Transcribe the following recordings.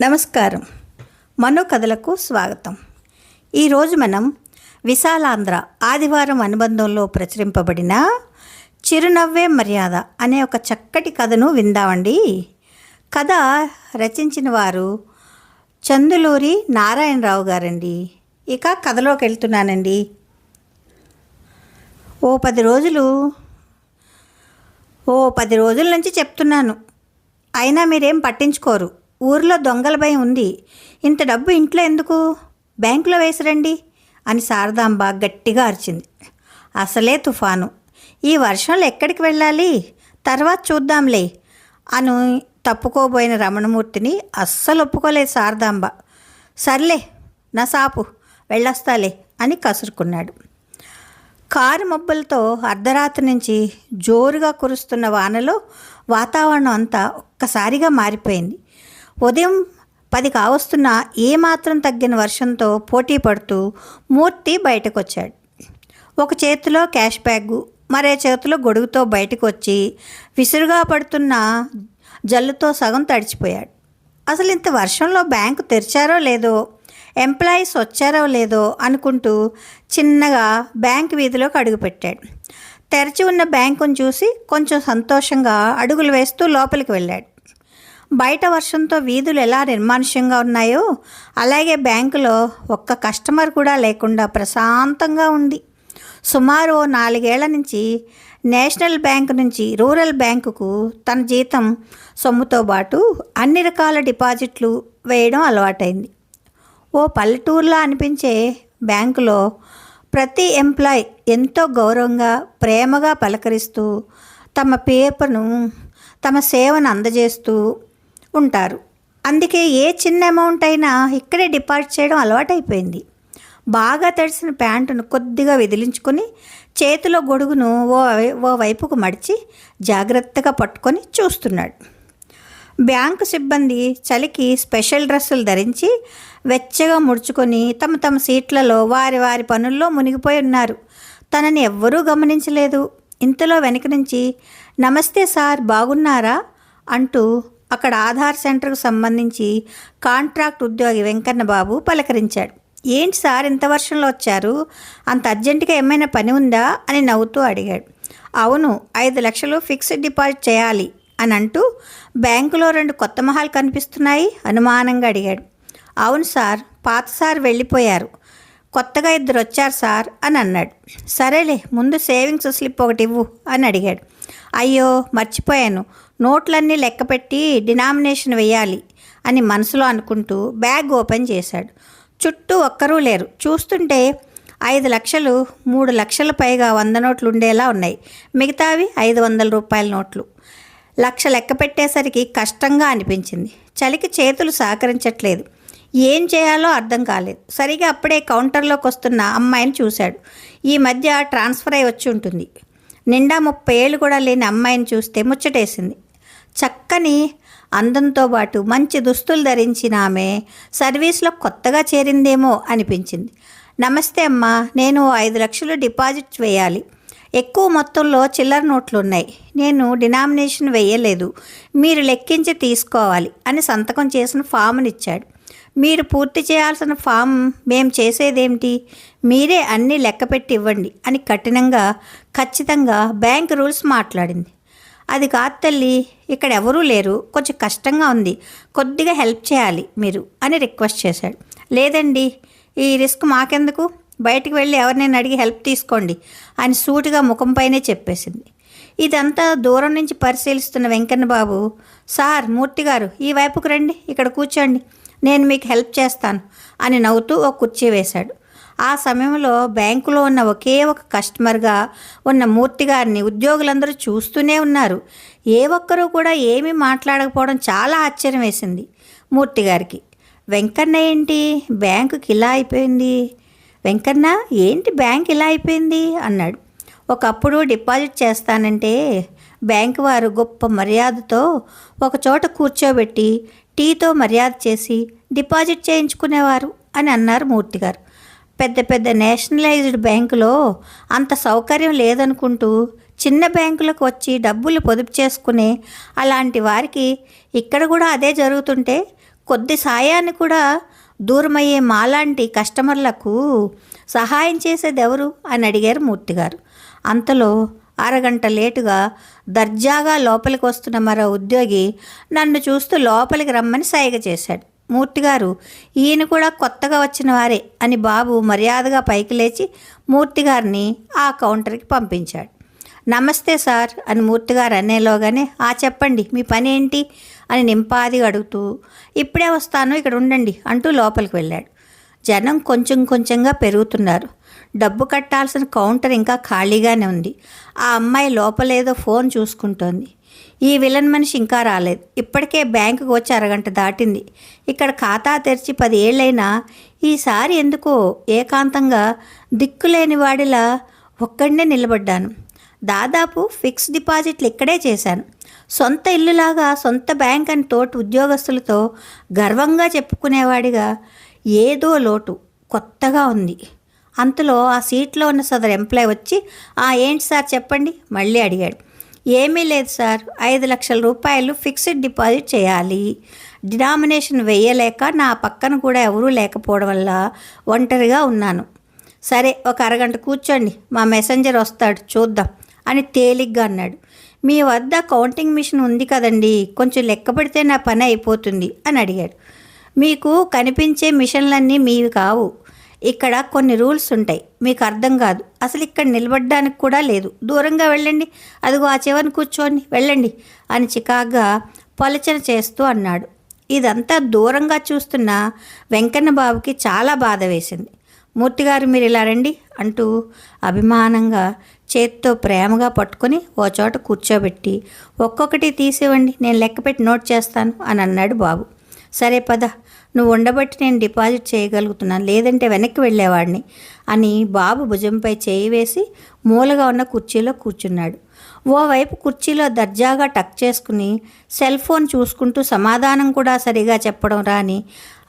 నమస్కారం. మనో కథలకు స్వాగతం ఈరోజు మనం విశాలాంధ్ర ఆదివారం అనుబంధంలో ప్రచురింపబడిన చిరునవ్వే మర్యాద అనే ఒక చక్కటి కథను విందామండి. కథ రచించిన వారు చందులూరి నారాయణరావు గారండి. ఇక కథలోకి వెళ్తున్నానండి. ఓ పది రోజులు ఓ పది రోజుల నుంచి చెప్తున్నాను. అయినా మీరేం పట్టించుకోరు. ఊర్లో దొంగల భయం ఉంది. ఇంత డబ్బు ఇంట్లో ఎందుకు? బ్యాంకులో వేసిరండి అని శారదాంబ గట్టిగా అరిచింది. అసలే తుఫాను. ఈ వర్షంలో ఎక్కడికి వెళ్ళాలి? తర్వాత చూద్దాంలే అను తప్పుకోబోయిన రమణమూర్తిని అస్సలు ఒప్పుకోలేదు శారదాంబ. సర్లే నా సాపు వెళ్ళొస్తాలే అని కసురుకున్నాడు. కారు మబ్బులతో అర్ధరాత్రి నుంచి జోరుగా కురుస్తున్న వానలో వాతావరణం అంతా ఒక్కసారిగా మారిపోయింది. ఉదయం పది కావస్తున్న ఏమాత్రం తగ్గిన వర్షంతో పోటీ పడుతూ మూర్తి బయటకు వచ్చాడు ఒక చేతిలో క్యాష్ బ్యాగు మరే చేతిలో గొడుగుతో బయటకు వచ్చి విసురుగా పడుతున్న జల్లుతో సగం తడిచిపోయాడు. అసలు ఇంత వర్షంలో బ్యాంకు తెరిచారో లేదో ఎంప్లాయీస్ వచ్చారో లేదో అనుకుంటూ చిన్నగా బ్యాంక్ వీధిలోకి అడుగుపెట్టాడు తెరిచి ఉన్న బ్యాంకును చూసి కొంచెం సంతోషంగా అడుగులు వేస్తూ లోపలికి వెళ్ళాడు. బయట వర్షంతో వీధులు ఎలా నిర్మానుష్యంగా ఉన్నాయో అలాగే బ్యాంకులో ఒక్క కస్టమర్ కూడా లేకుండా ప్రశాంతంగా ఉంది. సుమారు నాలుగేళ్ళ నుంచి నేషనల్ బ్యాంక్ నుంచి రూరల్ బ్యాంకుకు తన జీతం సొమ్ముతో పాటు అన్ని రకాల డిపాజిట్లు వేయడం అలవాటైంది. ఓ పల్లెటూరులా అనిపించే బ్యాంకులో ప్రతి ఎంప్లాయ్ ఎంతో గౌరవంగా ప్రేమగా పలకరిస్తూ తమ పేపర్ను తమ సేవను అందజేస్తూ ఉంటారు. అందుకే ఏ చిన్న అమౌంట్ అయినా ఇక్కడే డిపాజిట్ చేయడం అలవాటైపోయింది. బాగా తడిసిన ప్యాంటును కొద్దిగా విదిలించుకొని చేతిలో గొడుగును ఓ ఓ వైపుకు మడిచి జాగ్రత్తగా పట్టుకొని చూస్తున్నాడు. బ్యాంకు సిబ్బంది చలికి స్పెషల్ డ్రెస్సులు ధరించి వెచ్చగా ముడుచుకొని తమ తమ సీట్లలో వారి వారి పనుల్లో మునిగిపోయి ఉన్నారు. తనని ఎవ్వరూ గమనించలేదు. ఇంతలో వెనక నుంచి నమస్తే సార్ బాగున్నారా? అంటూ అక్కడ ఆధార్ సెంటర్కు సంబంధించి కాంట్రాక్ట్ ఉద్యోగి వెంకన్న బాబు పలకరించాడు. ఏంటి సార్ ఇంత వర్షంలో వచ్చారు? అంత అర్జెంటుగా ఏమైనా పని ఉందా? అని నవ్వుతూ అడిగాడు. అవును ఐదు లక్షలు ఫిక్స్డ్ డిపాజిట్ చేయాలి. అని అంటూ బ్యాంకులో రెండు కొత్త మహాలు కనిపిస్తున్నాయి అనుమానంగా అడిగాడు. అవును సార్ పాత సార్ వెళ్ళిపోయారు. కొత్తగా ఇద్దరు వచ్చారు సార్ అని అన్నాడు. సరేలే ముందు సేవింగ్స్ స్లిప్ ఒకటి ఇవ్వు అని అడిగాడు. అయ్యో మర్చిపోయాను. నోట్లన్నీ లెక్కపెట్టి డినామినేషన్ వేయాలి అని మనసులో అనుకుంటూ బ్యాగ్ ఓపెన్ చేశాడు. చుట్టూ ఒక్కరూ లేరు. చూస్తుంటే ఐదు లక్షలు మూడు లక్షల పైగా వంద నోట్లు ఉండేలా ఉన్నాయి. మిగతావి ఐదు వందల రూపాయల నోట్లు. లక్ష లెక్క పెట్టేసరికి కష్టంగా అనిపించింది. చలికి చేతులు సహకరించట్లేదు. ఏం చేయాలో అర్థం కాలేదు. సరిగా అప్పుడే కౌంటర్లోకి వస్తున్న అమ్మాయిని చూశాడు. ఈ మధ్య ట్రాన్స్ఫర్ అయి వచ్చి ఉంటుంది. నిండా ముప్పై ఏళ్ళు కూడా లేని అమ్మాయిని చూస్తే ముచ్చటేసింది. చక్కని అందంతో పాటు మంచి దుస్తులు ధరించిన ఆమె సర్వీస్లో కొత్తగా చేరిందేమో అనిపించింది. నమస్తే అమ్మా నేను ఐదు లక్షలు డిపాజిట్ వేయాలి. ఎక్కువ మొత్తంలో చిల్లర నోట్లు ఉన్నాయి నేను డినామినేషన్ వేయలేదు. మీరు లెక్కించి తీసుకోవాలి అని సంతకం చేసిన ఫామ్ని ఇచ్చాడు మీరు పూర్తి చేయాల్సిన ఫామ్ మేము చేసేదేమిటి? మీరే అన్నీ లెక్కపెట్టి ఇవ్వండి అని కఠినంగా ఖచ్చితంగా బ్యాంక్ రూల్స్ మాట్లాడింది. అది కాదు తల్లి ఇక్కడ ఎవరూ లేరు. కొంచెం కష్టంగా ఉంది. కొద్దిగా హెల్ప్ చేయాలి మీరు అని రిక్వెస్ట్ చేశాడు. లేదండి ఈ రిస్క్ మాకెందుకు? బయటికి వెళ్ళి ఎవరినైనా అడిగి హెల్ప్ తీసుకోండి అని సూటిగా ముఖంపైనే చెప్పేసింది. ఇదంతా దూరం నుంచి పరిశీలిస్తున్న వెంకన్న బాబు సార్ మూర్తి గారు ఈ వైపుకు రండి ఇక్కడ కూర్చోండి నేను మీకు హెల్ప్ చేస్తాను అని నవ్వుతూ ఒక కుర్చీ వేశాడు. ఆ సమయంలో బ్యాంకులో ఉన్న ఒకే ఒక కస్టమర్గా ఉన్న మూర్తి గారిని ఉద్యోగులందరూ చూస్తూనే ఉన్నారు. ఏ ఒక్కరూ కూడా ఏమీ మాట్లాడకపోవడం చాలా ఆశ్చర్యం వేసింది మూర్తి గారికి. వెంకన్న ఏంటి? బ్యాంకుకి ఇలా అయిపోయింది? వెంకన్న ఏంటి బ్యాంక్ ఇలా అయిపోయింది? అన్నాడు. ఒకప్పుడు డిపాజిట్ చేస్తానంటే బ్యాంకు వారు గొప్ప మర్యాదతో ఒక చోట కూర్చోబెట్టి టీతో మర్యాద చేసి డిపాజిట్ చేయించుకునేవారు అని అన్నారు మూర్తి గారు. పెద్ద పెద్ద నేషనలైజ్డ్ బ్యాంకులో అంత సౌకర్యం లేదనుకుంటూ చిన్న బ్యాంకులకు వచ్చి డబ్బులు పొదుపు చేసుకునే అలాంటి వారికి ఇక్కడ కూడా అదే జరుగుతుంటే కొద్ది సాయాన్ని కూడా దూరమయ్యే మాలాంటి కస్టమర్లకు సహాయం చేసేది ఎవరు అని అడిగారు మూర్తిగారు. అంతలో అరగంట లేటుగా దర్జాగా లోపలికి వస్తున్న మరో ఉద్యోగి నన్ను చూస్తూ లోపలికి రమ్మని సైగ చేశాడు. మూర్తిగారు ఈయన కూడా కొత్తగా వచ్చిన వారే అని బాబు మర్యాదగా పైకి లేచి మూర్తిగారిని ఆ కౌంటర్కి పంపించాడు. నమస్తే సార్ అని మూర్తిగారు అనేలోగానే ఆ చెప్పండి మీ పని ఏంటి అని నింపాది అడుగుతూ ఇప్పుడే వస్తాను ఇక్కడ ఉండండి అంటూ లోపలికి వెళ్ళాడు. జనం కొంచెం కొంచెంగా పెరుగుతున్నారు. డబ్బు కట్టాల్సిన కౌంటర్ ఇంకా ఖాళీగానే ఉంది. ఆ అమ్మాయి లోపలేదో ఫోన్ చూసుకుంటోంది. ఈ విలన్ మనిషి ఇంకా రాలేదు. ఇప్పటికే బ్యాంకుకు వచ్చి అరగంట దాటింది. ఇక్కడ ఖాతా తెరిచి పది ఏళ్ళైనా ఈసారి ఎందుకో ఏకాంతంగా దిక్కులేని వాడిలా ఒక్కడనే నిలబడ్డాను. దాదాపు ఫిక్స్ డిపాజిట్లు ఇక్కడే చేశాను. సొంత ఇల్లులాగా సొంత బ్యాంక్ అని తోటి ఉద్యోగస్తులతో గర్వంగా చెప్పుకునేవాడిగా ఏదో లోటు కొత్తగా ఉంది. అంతలో ఆ సీట్లో ఉన్న సదరు ఎంప్లాయ్ వచ్చి ఆ ఏంటి సార్ చెప్పండి? మళ్ళీ అడిగాడు. ఏమీ లేదు సార్ ఐదు లక్షల రూపాయలు ఫిక్స్డ్ డిపాజిట్ చేయాలి. డినామినేషన్ వేయలేక నా పక్కన కూడా ఎవరూ లేకపోవడం వల్ల ఒంటరిగా ఉన్నాను. సరే ఒక అరగంట కూర్చోండి మా మెసెంజర్ వస్తాడు చూద్దాం అని తేలిగ్గా అన్నాడు. మీ వద్ద కౌంటింగ్ మిషన్ ఉంది కదండి కొంచెం లెక్క పెడితే నా పని అయిపోతుంది అని అడిగాడు. మీకు కనిపించే మిషన్లన్నీ మీవి కావు. ఇక్కడ కొన్ని రూల్స్ ఉంటాయి. మీకు అర్థం కాదు. అసలు ఇక్కడ నిలబడడానికి కూడా లేదు. దూరంగా వెళ్ళండి. అదిగో ఆ చివరిని కూర్చోండి. వెళ్ళండి అని చికాగ్గా పలచన చేస్తూ అన్నాడు. ఇదంతా దూరంగా చూస్తున్న వెంకన్న బాబుకి చాలా బాధ వేసింది. మూర్తిగారు మీరు ఇలా రండి అంటూ అభిమానంగా చేత్తో ప్రేమగా పట్టుకొని ఓ చోట కూర్చోబెట్టి ఒక్కొక్కటి తీసివ్వండి నేను లెక్కపెట్టి నోట్ చేస్తాను అని అన్నాడు బాబు. సరే పద నువ్వు ఉండబట్టి నేను డిపాజిట్ చేయగలుగుతున్నాను లేదంటే వెనక్కి వెళ్ళేవాడిని అని బాబు భుజంపై చేయి వేసి మూలగా ఉన్న కుర్చీలో కూర్చున్నాడు. ఓవైపు కుర్చీలో దర్జాగా టక్ చేసుకుని సెల్ ఫోన్ చూసుకుంటూ సమాధానం కూడా సరిగా చెప్పడం రాని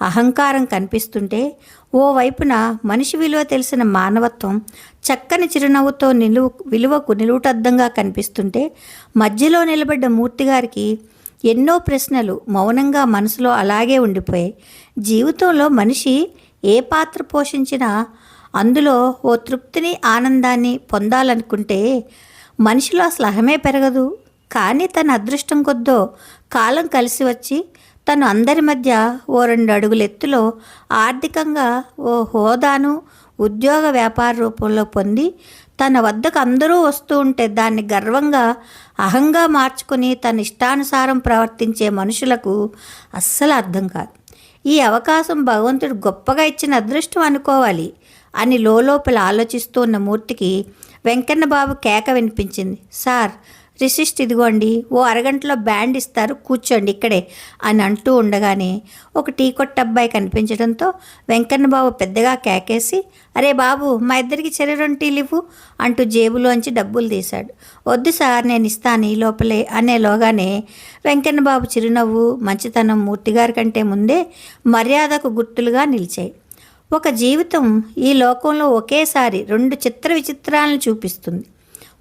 అహంకారం కనిపిస్తుంటే ఓవైపున మనిషి విలువ తెలిసిన మానవత్వం చక్కని చిరునవ్వుతో నిలువు విలువకు నిలువుటద్దంగా కనిపిస్తుంటే మధ్యలో నిలబడ్డ మూర్తిగారికి ఎన్నో ప్రశ్నలు మౌనంగా మనసులో అలాగే ఉండిపోయాయి జీవితంలో మనిషి ఏ పాత్ర పోషించినా అందులో ఓ తృప్తిని ఆనందాన్ని పొందాలనుకుంటే మనిషిలో అసలు అహమే పెరగదు. కానీ తన అదృష్టం కొద్దో కాలం కలిసి వచ్చి తను అందరి మధ్య ఓ రెండు అడుగుల ఎత్తులో ఆర్థికంగా ఓ హోదాను ఉద్యోగ వ్యాపార రూపంలో పొంది తన వద్దకు అందరూ వస్తూ ఉంటే దాన్ని గర్వంగా అహంగా మార్చుకుని తన ఇష్టానుసారం ప్రవర్తించే మనుషులకు అస్సలు అర్థం కాదు. ఈ అవకాశం భగవంతుడు గొప్పగా ఇచ్చిన అదృష్టం అనుకోవాలి అని లోపల ఆలోచిస్తూ ఉన్న మూర్తికి వెంకన్న బాబు కేక వినిపించింది. సార్ రిసిస్ట్ ఇదిగోండి. ఓ అరగంటలో బ్యాండ్ ఇస్తారు. కూర్చోండి ఇక్కడే అని అంటూ ఉండగానే ఒక టీ కొట్ట అబ్బాయి కనిపించడంతో వెంకన్నబాబు పెద్దగా కేకేసి అరే బాబు మా ఇద్దరికి చెరి రెండు టీలు ఇవ్వు అంటూ జేబులోంచి డబ్బులు తీశాడు. వద్దు సార్ నేను ఇస్తాను ఈ లోపలే అనేలోగానే వెంకన్నబాబు చిరునవ్వు మంచితనం మూర్తిగారి కంటే ముందే మర్యాదకు గుర్తులుగా నిలిచాయి. ఒక జీవితం ఈ లోకంలో ఒకేసారి రెండు చిత్ర విచిత్రాలను చూపిస్తుంది.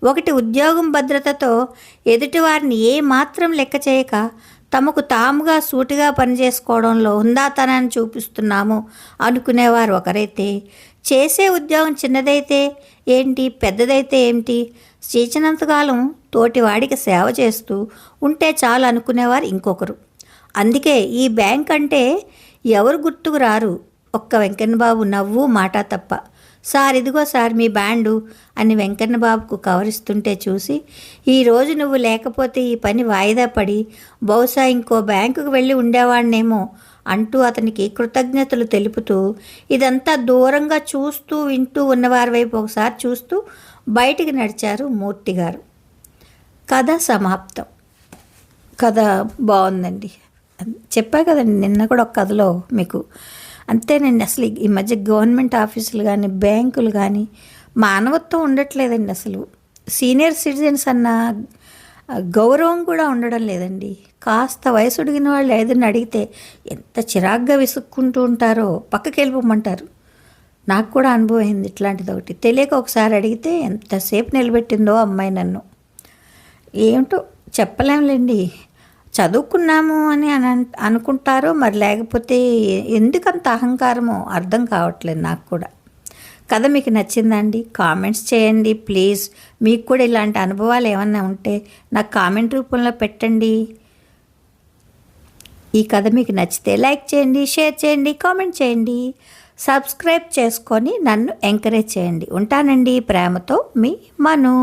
ఒకటి ఉద్యోగం భద్రతతో ఎదుటివారిని ఏ మాత్రం లెక్క చేయక తమకు తాముగా సూటిగా పనిచేసుకోవడంలో హుందాతనాన్ని చూపిస్తున్నాము అనుకునేవారు ఒకరైతే. చేసే ఉద్యోగం చిన్నదైతే ఏంటి? పెద్దదైతే ఏంటి చేసినంతకాలం తోటివాడికి సేవ చేస్తూ ఉంటే చాలు అనుకునేవారు ఇంకొకరు. అందుకే ఈ బ్యాంక్ అంటే ఎవరు గుర్తుకు రారు? ఒక్క వెంకన్నబాబు నవ్వు మాట తప్ప. సార్ ఇదిగో సార్ మీ బ్యాండు అని వెంకన్నబాబుకు కవరిస్తుంటే చూసి ఈరోజు నువ్వు లేకపోతే ఈ పని వాయిదా పడి బహుశా ఇంకో బ్యాంకుకు వెళ్ళి ఉండేవాడినేమో అంటూ అతనికి కృతజ్ఞతలు తెలుపుతూ ఇదంతా దూరంగా చూస్తూ వింటూ ఉన్నవారి వైపు ఒకసారి చూస్తూ బయటికి నడిచారు మూర్తి గారు. కథ సమాప్తం. కథ బాగుందండి. చెప్పా కదండి నిన్న కూడా ఒక కథలో మీకు అంతేనండి. అసలు ఈ మధ్య గవర్నమెంట్ ఆఫీసులు కానీ బ్యాంకులు కానీ మానవత్వం ఉండట్లేదండి అసలు. సీనియర్ సిటిజన్స్ అన్న గౌరవం కూడా ఉండడం లేదండి. కాస్త వయసు ఉడిగిన వాళ్ళు ఏదైనా అడిగితే ఎంత చిరాగ్గా విసుక్కుంటూ ఉంటారో పక్కకి వెళ్ళిపోమంటారు నాకు కూడా అనుభవం అయింది ఇట్లాంటిది ఒకటి. తెలియక ఒకసారి అడిగితే ఎంతసేపు నిలబెట్టిందో అమ్మాయి నన్ను. ఏమిటో చెప్పలేంలేండి చదువుకున్నాము అని అని అనుకుంటారో మరి లేకపోతే ఎందుకంత అహంకారమో అర్థం కావట్లేదు నాకు కూడా. కథ మీకు నచ్చిందండి? కామెంట్స్ చేయండి ప్లీజ్. మీకు కూడా ఇలాంటి అనుభవాలు ఏమన్నా ఉంటే నాకు కామెంట్ రూపంలో పెట్టండి. ఈ కథ మీకు నచ్చితే లైక్ చేయండి షేర్ చేయండి కామెంట్ చేయండి. సబ్స్క్రైబ్ చేసుకొని నన్ను ఎంకరేజ్ చేయండి. ఉంటానండి ప్రేమతో మీ మను.